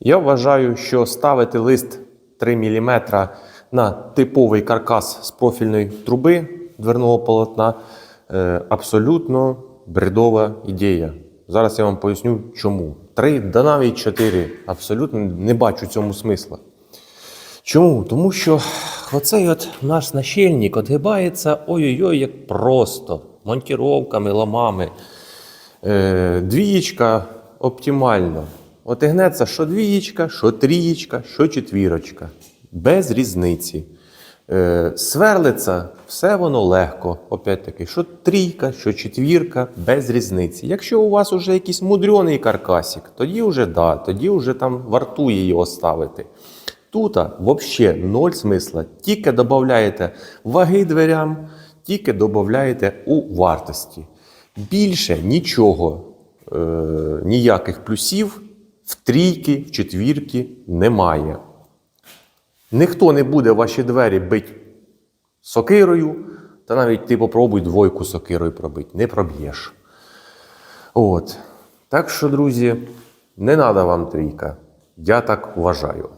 Я вважаю, що ставити лист 3 мм на типовий каркас з профільної труби дверного полотна е, абсолютно бредова ідея. Зараз я вам поясню, чому. 3, да навіть 4. Абсолютно не бачу цьому смисла. Чому? Тому що оцей от наш начальник отгибається ой-ой-ой, як просто, монтіровками, ламами. Е, двієчка оптимально. Отигнеться що двієчка, що трієчка, що четвірочка. Без різниці. Е, сверлиться, все воно легко. Опять-таки, що трійка, що четвірка, без різниці. Якщо у вас уже якийсь мудрений каркасик, тоді вже да, тоді вже там вартує його ставити. Тут взагалі ноль смисла. Тільки додаєте ваги дверям, тільки додаєте у вартості. Більше нічого, е, ніяких плюсів в трійки, в четвірки немає. Ніхто не буде ваші двері бити сокирою, та навіть ти попробуй двойку сокирою пробити, не проб'єш. От. Так що, друзі, не треба вам трійка. Я так вважаю.